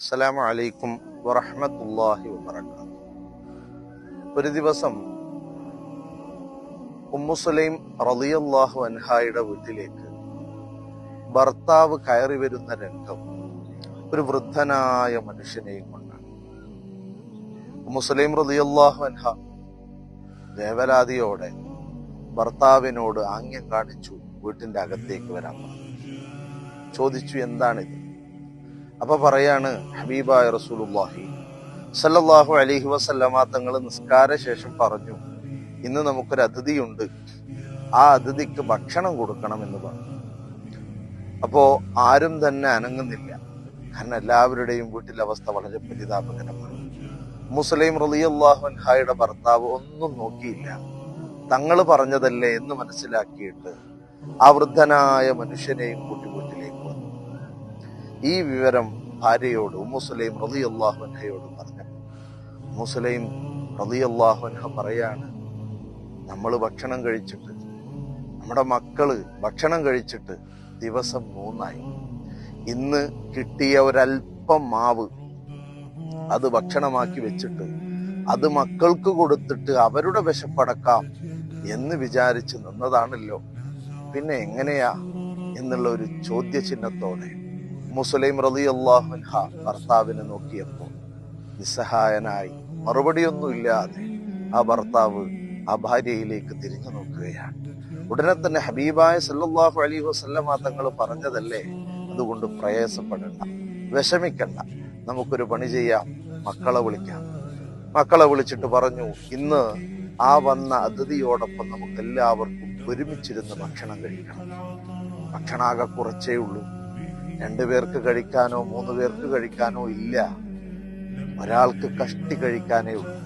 അസ്സലാമു അലൈക്കും വറഹ്മത്തുള്ളാഹി വബറകാതുഹു. ഒരു ദിവസം ഉമ്മുസുലൈം റളിയല്ലാഹു അൻഹായുടെ വീട്ടിലേക്ക് ഭർത്താവ് കയറി വരുന്ന രംഗം ഒരു വൃദ്ധനായ മനുഷ്യനെയും കൊണ്ടാണ്. ഉമ്മുസലൈം റളിയല്ലാഹു അൻഹ വേവലാതിയോടെ ഭർത്താവിനോട് ആംഗ്യം കാണിച്ചു വീട്ടിന്റെ അകത്തേക്ക് വരാൻ ചോദിച്ചു എന്താണിത് അപ്പൊ പറയാണ് ഹബീബായ റസൂലുള്ളാഹി. സല്ലല്ലാഹു അലൈഹി വസല്ലമ തങ്ങൾ നിസ്കാര ശേഷം പറഞ്ഞു ഇന്ന് നമുക്കൊരു അതിഥിയുണ്ട്. ആ അതിഥിക്ക് ഭക്ഷണം കൊടുക്കണം എന്ന് പറഞ്ഞു. അപ്പോ ആരും തന്നെ അനങ്ങുന്നില്ല. കാരണം എല്ലാവരുടെയും വീട്ടിലെ അവസ്ഥ വളരെ പരിതാപകരമാണ്. മുസ്ലിം റളിയല്ലാഹു അൻഹായുടെ ഭർത്താവ് ഒന്നും നോക്കിയില്ല. തങ്ങൾ പറഞ്ഞതല്ലേ എന്ന് മനസ്സിലാക്കിയിട്ട് ആ വൃദ്ധനായ മനുഷ്യനെയും കൂട്ടി വീട്ടിലേക്ക് വന്നു. ഈ വിവരം ഭാര്യയോട് ഉമ്മുസലൈം റളിയല്ലാഹു അൻഹയോട് പറഞ്ഞു. മുസ്ലിം റളിയല്ലാഹു അൻഹ പറയാണ് നമ്മൾ ഭക്ഷണം കഴിച്ചിട്ട് നമ്മുടെ മക്കൾ ഭക്ഷണം കഴിച്ചിട്ട് ദിവസം മൂന്നായി. ഇന്ന് കിട്ടിയ ഒരല്പം മാവ് അത് ഭക്ഷണമാക്കി വെച്ചിട്ട് അത് മക്കൾക്ക് കൊടുത്തിട്ട് അവരുടെ വിശപ്പടക്കാം എന്ന് വിചാരിച്ച് നിന്നതാണല്ലോ. പിന്നെ എങ്ങനെയാ? എന്നുള്ള ഒരു ചോദ്യചിഹ്നത്തോടെ മുസ്ലിം റലി അള്ളാഹുൻഹ ഭർത്താവിനെ നോക്കിയപ്പോൾ നിസ്സഹായനായി മറുപടിയൊന്നുമില്ലാതെ ആ ഭർത്താവ് ആ ഭാര്യയിലേക്ക് തിരിഞ്ഞു നോക്കുകയാണ്. ഉടനെ തന്നെ ഹബീബായ സല്ലാഹു അലി വസല്ലമ തങ്ങൾ പറഞ്ഞതല്ലേ? അതുകൊണ്ട് പ്രയാസപ്പെടണ്ട വിഷമിക്കണ്ട. നമുക്കൊരു പണി ചെയ്യാം മക്കളെ വിളിക്കാം. മക്കളെ വിളിച്ചിട്ട് പറഞ്ഞു ഇന്ന് ആ വന്ന അതിഥിയോടൊപ്പം നമുക്ക് എല്ലാവർക്കും ഒരുമിച്ചിരുന്ന് ഭക്ഷണം കഴിക്കണം. ഭക്ഷണാകെ കുറച്ചേ ഉള്ളൂ. രണ്ടു പേർക്ക് കഴിക്കാനോ മൂന്ന് പേർക്ക് കഴിക്കാനോ ഇല്ല. ഒരാൾക്ക് കഷ്ടി കഴിക്കാനേ ഉള്ളൂ.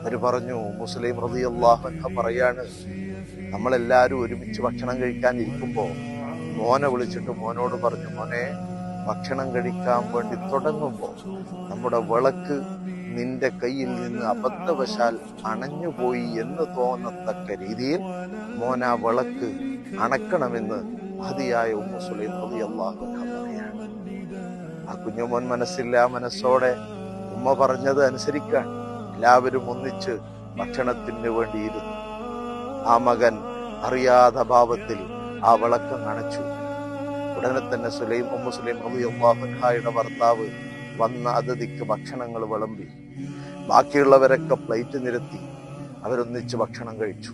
അവർ പറഞ്ഞു മുസ്ലിം റതി അള്ളാഹു പറയാണ് നമ്മളെല്ലാരും ഒരുമിച്ച് ഭക്ഷണം കഴിക്കാൻ ഇരിക്കുമ്പോ മോനെ വിളിച്ചിട്ട് മോനോട് പറഞ്ഞു മോനെ ഭക്ഷണം കഴിക്കാൻ വേണ്ടി തുടങ്ങുമ്പോ നമ്മുടെ വിളക്ക് നിന്റെ കയ്യിൽ നിന്ന് അബദ്ധവശാൽ അണഞ്ഞുപോയി എന്ന് തോന്നത്തക്ക രീതിയിൽ മോനാ വിളക്ക് അണക്കണമെന്ന് മഹതിയായ ഉമ്മു സുലൈം പറയാണ്. ആ കുഞ്ഞുമോൻ മനസ്സില്ല മനസ്സോടെ ഉമ്മ പറഞ്ഞത് അനുസരിക്കാൻ എല്ലാവരും ഒന്നിച്ച് ഭക്ഷണത്തിന് വേണ്ടിയിരുന്നു ആ മകൻ അറിയാതെ ഭാവത്തിൽ ആ വിളക്കം അണച്ചു ഉടനെ തന്നെ സുലൈം ഉമ്മു സുലൈം റളിയല്ലാഹുൻഹായുടെ ഭർത്താവ് വന്ന അതിഥിക്ക് ഭക്ഷണങ്ങൾ വിളമ്പി. ബാക്കിയുള്ളവരൊക്കെ പ്ലേറ്റ് നിരത്തി അവരൊന്നിച്ച് ഭക്ഷണം കഴിച്ചു.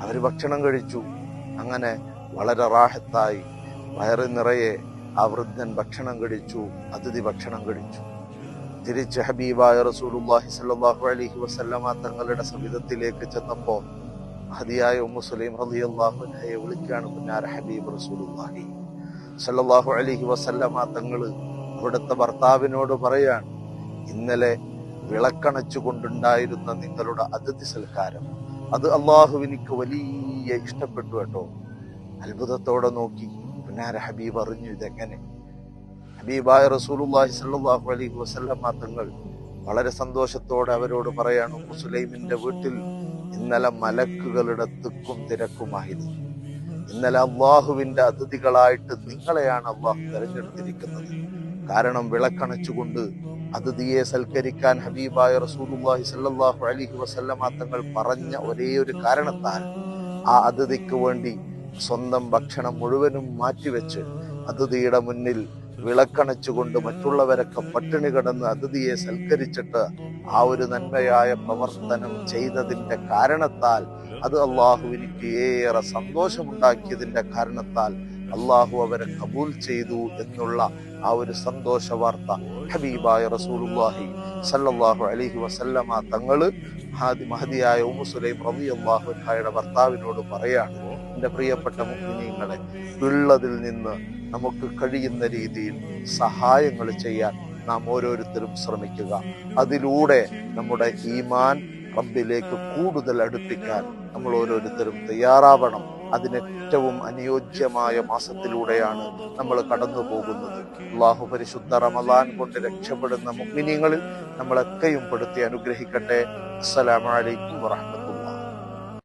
അവർ ഭക്ഷണം കഴിച്ചു. അങ്ങനെ വളരെ റാഹത്തായി വയറ് നിറയെ ആ വൃദ്ധൻ ഭക്ഷണം കഴിച്ചു അതിഥി ഭക്ഷണം കഴിച്ചു. തിരിച്ച് ഹബീബായ റസൂലുല്ലാഹി സ്വല്ലല്ലാഹു അലൈഹി വസല്ലമ തങ്ങളുടെ സവിധത്തിലേക്ക് ചെന്നപ്പോൾ ഹദിയായ ഉമ്മു സുലൈം റളിയല്ലാഹു അൻഹയെ വിളിക്കുകയാണ് പുന്നാര ഹബീബ് റസൂലുല്ലാഹി സല്ലല്ലാഹു അലൈഹി വസല്ലമ തങ്ങൾ അവിടുത്തെ ഭർത്താവിനോട് പറയാണ് ഇന്നലെ വിളക്കണച്ചു കൊണ്ടുണ്ടായിരുന്ന നിങ്ങളുടെ അതിഥി സൽക്കാരം അത് അള്ളാഹുവിനിക്ക് വലിയ ഇഷ്ടപ്പെട്ടു കേട്ടോ. അത്ഭുതത്തോടെ നോക്കി. പുന്നാര ഹബീബ് അറിഞ്ഞു ഇതെങ്ങനെ? ഹബീബായ റസൂലുള്ളാഹി സ്വല്ലല്ലാഹു അലൈഹി വസല്ലം തങ്ങൾ വളരെ സന്തോഷത്തോടെ അവരോട് പറയാണ് സുലൈമിന്റെ വീട്ടിൽ ഇന്നലെ മലക്കുകളുടെ തിക്കും തിരക്കുമായിരുന്നു. ഇന്നലെ അള്ളാഹുവിന്റെ അതിഥികളായിട്ട് നിങ്ങളെയാണ് അള്ളാഹു തെരഞ്ഞെടുത്തിരിക്കുന്നത്. കാരണം വിളക്കണച്ചുകൊണ്ട് അതിഥിയെ സൽക്കരിക്കാൻ ഹബീബായ റസൂലുള്ളാഹി സ്വല്ലല്ലാഹു അലൈഹി വസല്ലം തങ്ങൾ പറഞ്ഞ ഒരേ ഒരു കാരണത്താൽ ആ അതിഥിക്ക് വേണ്ടി സ്വന്തം ഭക്ഷണം മുഴുവനും മാറ്റിവെച്ച് അതിഥിയുടെ മുന്നിൽ വിളക്കണച്ചുകൊണ്ട് മറ്റുള്ളവരൊക്കെ പട്ടിണി കിടന്ന് അതിഥിയെ സൽക്കരിച്ചിട്ട് ആ ഒരു നന്മയായ പ്രവർത്തനം ചെയ്തതിന്റെ കാരണത്താൽ അത് അള്ളാഹുവിനിക്ക് ഏറെ സന്തോഷമുണ്ടാക്കിയതിന്റെ കാരണത്താൽ അള്ളാഹു അവരെ കബൂൽ ചെയ്തു എന്നുള്ള ആ ഒരു സന്തോഷ വാർത്ത ഹബീബായ റസൂലുള്ളാഹി സല്ലല്ലാഹു അലൈഹി വസല്ലമ തങ്ങൾ ഹാദി മഹദിയായ ഉമ്മു സുലൈം റളിയല്ലാഹു അൻഹയുടെ ഭർത്താവിനോട് പറയാണ്. എന്റെ പ്രിയപ്പെട്ട മുഖ്യങ്ങളെ ഉള്ളതിൽ നിന്ന് നമുക്ക് കഴിയുന്ന രീതിയിൽ സഹായങ്ങൾ ചെയ്യാൻ നാം ഓരോരുത്തരും ശ്രമിക്കുക. അതിലൂടെ നമ്മുടെ ഈമാൻ റബ്ബിലേക്ക് കൂടുതൽ അടുപ്പിക്കാൻ നമ്മൾ ഓരോരുത്തരും തയ്യാറാവണം. അതിനേറ്റവും അനുയോജ്യമായ മാസത്തിലൂടെയാണ് നമ്മൾ കടന്നു പോകുന്നത് അള്ളാഹു പരിശുദ്ധ റമദാൻ കൊണ്ട് രക്ഷപ്പെടുന്ന മുഗ്മിനിങ്ങളിൽ നമ്മളൊക്കെയും പെടുത്തി അനുഗ്രഹിക്കട്ടെ. അസ്സലാമലൈക്കും വറഹ്മത്തുള്ളാഹി